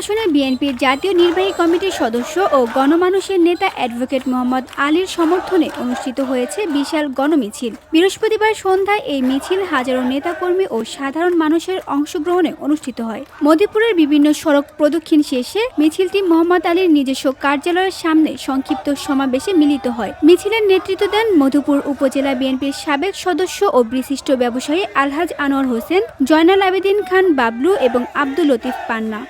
আসনে বিএনপির জাতীয় নির্বাহী কমিটির সদস্য ও গণমানুষের নেতা অ্যাডভোকেট মোহাম্মদ আলীর সমর্থনে অনুষ্ঠিত হয়েছে বিশাল গণমিছিল। বৃহস্পতিবার সন্ধ্যায় এই মিছিল হাজারো নেতাকর্মী ও সাধারণ মানুষের অংশগ্রহণে অনুষ্ঠিত হয়। মদিপুরের বিভিন্ন সড়ক প্রদক্ষিণ শেষে মিছিলটি মোহাম্মদ আলীর নিজস্ব কার্যালয়ের সামনে সংক্ষিপ্ত সমাবেশে মিলিত হয়। মিছিলের নেতৃত্ব দেন মধুপুর উপজেলা বিএনপির সাবেক সদস্য ও বিশিষ্ট ব্যবসায়ী আলহাজ আনোয়ার হোসেন, জয়নাল আবেদিন খান বাবলু এবং আব্দুল লতিফ পান্না।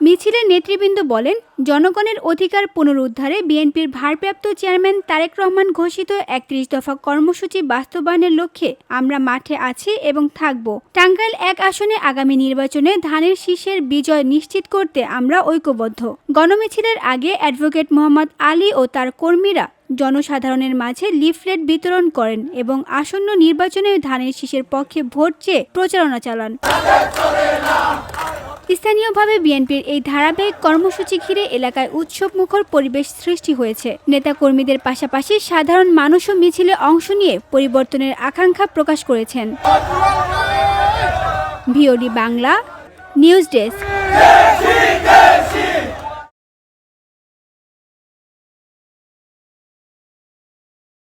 মিছিলের নেতৃবৃন্দ বলেন, জনগণের অধিকার পুনরুদ্ধারে বিএনপির ভারপ্রাপ্ত চেয়ারম্যান তারেক রহমান ঘোষিত একত্রিশ দফা কর্মসূচি বাস্তবায়নের লক্ষ্যে আমরা মাঠে আছি এবং থাকব। টাঙ্গাইল এক আসনে আগামী নির্বাচনে ধানের শীষের বিজয় নিশ্চিত করতে আমরা ঐক্যবদ্ধ। গণমিছিলের আগে অ্যাডভোকেট মোহাম্মদ আলী ও তার কর্মীরা জনসাধারণের মাঝে লিফলেট বিতরণ করেন এবং আসন্ন নির্বাচনে ধানের শীষের পক্ষে ভোট চেয়ে প্রচারণা চালান। স্থানীয়ভাবে বিএনপির এই ধারাবাহিক কর্মসূচি ঘিরে এলাকায় উৎসব মুখর পরিবেশ সৃষ্টি হয়েছে। নেতাকর্মীদের পাশাপাশি সাধারণ মানুষও মিছিলে অংশ নিয়ে পরিবর্তনের আকাঙ্ক্ষা প্রকাশ করেছেন। VOD Bangla, news desk.